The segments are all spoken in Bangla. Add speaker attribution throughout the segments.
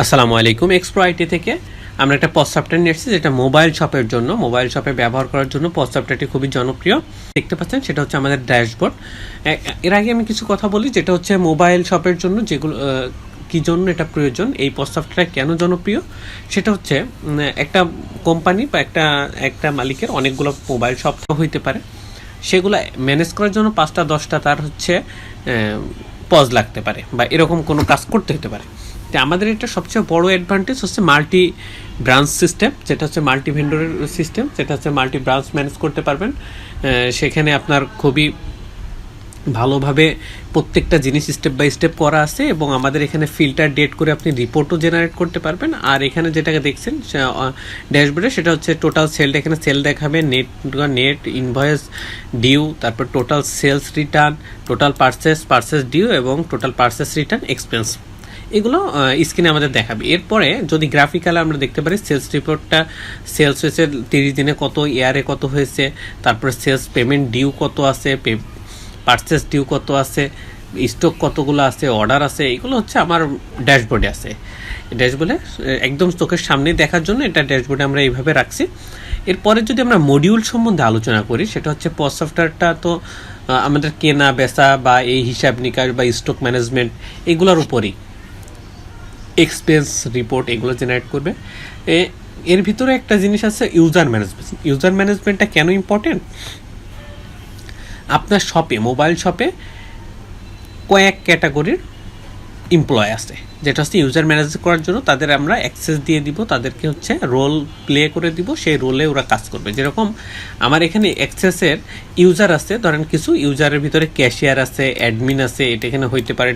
Speaker 1: আসসালামু আলাইকুম এক্সপ্রো আইটি থেকে আমরা একটা পজ সফটওয়্যার নিয়ে এসেছি, যেটা মোবাইল শপের জন্য মোবাইল শপে ব্যবহার করার জন্য পজ সফটওয়্যারটি খুবই জনপ্রিয়। দেখতে পাচ্ছেন, সেটা হচ্ছে আমাদের ড্যাশবোর্ড এর আগে আমি কিছু কথা বলি, যেটা হচ্ছে মোবাইল শপের জন্য যেগুলো কি জন্য এটা প্রয়োজন, এই পজ কেন জনপ্রিয়? সেটা হচ্ছে একটা কোম্পানি বা একটা একটা মালিকের অনেকগুলো মোবাইল শপ হইতে পারে। সেগুলো ম্যানেজ করার জন্য পাঁচটা, দশটা তার হচ্ছে পজ লাগতে পারে বা এরকম কোনো কাজ করতে হতে পারে। তো আমাদের এটা সবচেয়ে বড় অ্যাডভান্টেজ হচ্ছে মাল্টি ব্রাঞ্চ সিস্টেম যেটা হচ্ছে মাল্টি ভেন্ডরের সিস্টেম যেটা হচ্ছে মাল্টি ব্রাঞ্চ ম্যানেজ করতে পারবেন। সেখানে আপনার খুবই ভালোভাবে প্রত্যেকটা জিনিস স্টেপ বাই স্টেপ করা আছে এবং আমাদের এখানে ফিল্টার ডেট করে আপনি রিপোর্টও জেনারেট করতে পারবেন। আর এখানে যেটাকে দেখছেন ড্যাশবোর্ডে সেটা হচ্ছে টোটাল সেলটা এখানে সেল দেখাবে নেট নেট ইনভয়েস ডিউ তারপর total sales return total purchase purchase due এবং টোটাল পার্সেস রিটার্ন এক্সপেন্স এগুলো স্ক্রিনে আমাদের দেখাবে। এরপরে যদি গ্রাফিক্যালে আমরা দেখতে পারি সেলস রিপোর্টটা সেলস হয়েছে তিরিশ দিনে কত ইয়ারে কত হয়েছে, তারপরে সেলস পেমেন্ট ডিউ কত আছে পার্চেস ডিউ কত আছে স্টক কতগুলো আছে অর্ডার আছে, এগুলো হচ্ছে আমার ড্যাশবোর্ডে আছে। ড্যাশবোর্ডে একদম চোখের সামনে দেখার জন্য এটা ড্যাশবোর্ডে আমরা এইভাবে রাখছি। এরপরে যদি আমরা মডিউল সম্বন্ধে আলোচনা করি, সেটা হচ্ছে পজ সফটওয়্যারটা তো আমাদের কেনা, বেচা বা এই হিসাব নিকাশ বা স্টক ম্যানেজমেন্ট এগুলোর উপরেই। এক্সপেন্স রিপোর্ট এগুলো জেনারেট করবে। এর ভিতরে একটা জিনিস আছে ইউজার ম্যানেজমেন্ট ইউজার ম্যানেজমেন্টটা কেন ইম্পর্টেন্ট আপনার শপে মোবাইল শপে কয়েক ক্যাটাগরির এমপ্লয় আছে যেটা হচ্ছে ইউজার ম্যানেজ করার জন্য তাদের আমরা অ্যাক্সেস দিয়ে দিব, তাদেরকে হচ্ছে রোল প্লে করে দিব, সেই রোলে ওরা কাজ করবে। যেরকম আমার এখানে অ্যাক্সেসের ইউজার আছে, ধরেন কিছু ইউজারের ভিতরে ক্যাশিয়ার আছে অ্যাডমিন আছে, এটা এখানে হইতে পারে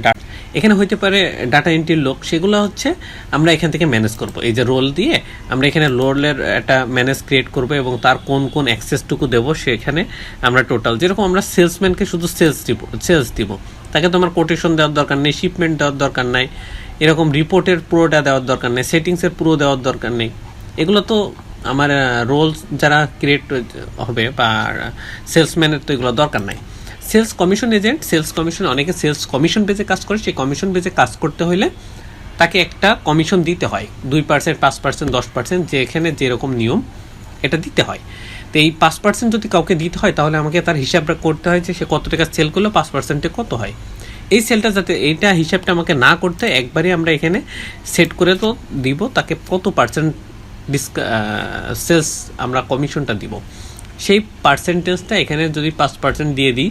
Speaker 1: এখানে হইতে পারে ডাটা এন্ট্রির লোক, সেগুলো হচ্ছে আমরা এখান থেকে ম্যানেজ করব। এই যে রোল দিয়ে আমরা এখানে রোলের একটা ম্যানেজ ক্রিয়েট করব এবং তার কোন কোন অ্যাক্সেসটুকু দেবো, সেখানে আমরা টোটাল যেরকম আমরা সেলসম্যানকে শুধু সেলস দিব সেলস দিব। তাকে তো আমার কোটেশন দেওয়ার দরকার নেই শিপমেন্ট দেওয়ার দরকার নাই, এরকম রিপোর্টের পুরোটা দেওয়ার দরকার নেই সেটিংসের পুরো দেওয়ার দরকার নেই। এগুলো তো আমার রোল যারা ক্রিয়েট হবে বা সেলসম্যানের তো এগুলো দরকার নাই। Sales commission agent, sales commission, অনেকে সেলস কমিশন বেজে কাজ করে, সেই কমিশন বেজে কাজ করতে হলে তাকে একটা কমিশন দিতে হয়। দুই পার্সেন্ট, পাঁচ পার্সেন্ট, দশ পার্সেন্ট যেখানে যেরকম নিয়ম, এটা দিতে হয়। তো এই পাঁচ পার্সেন্ট যদি কাউকে দিতে হয়, তাহলে আমাকে তার হিসাবটা করতে হয় যে সে কত টাকা সেল করল, পাঁচ পার্সেন্টে কত হয়। এই সেলটা যাতে, এইটা হিসাবটা আমাকে না করতে একবারই আমরা এখানে সেট করে তো দিব, তাকে কত পার্সেন্ট ডিসকা সেলস আমরা কমিশনটা দিব। সেই পার্সেন্টেজটা এখানে যদি পাঁচ পার্সেন্ট দিয়ে দিই,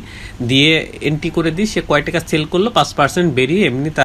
Speaker 1: দিয়ে এন্ট্রি করে দিই, সে কয় টাকা সেল করল? পাঁচ পার্সেন্ট বেরিয়ে এমনি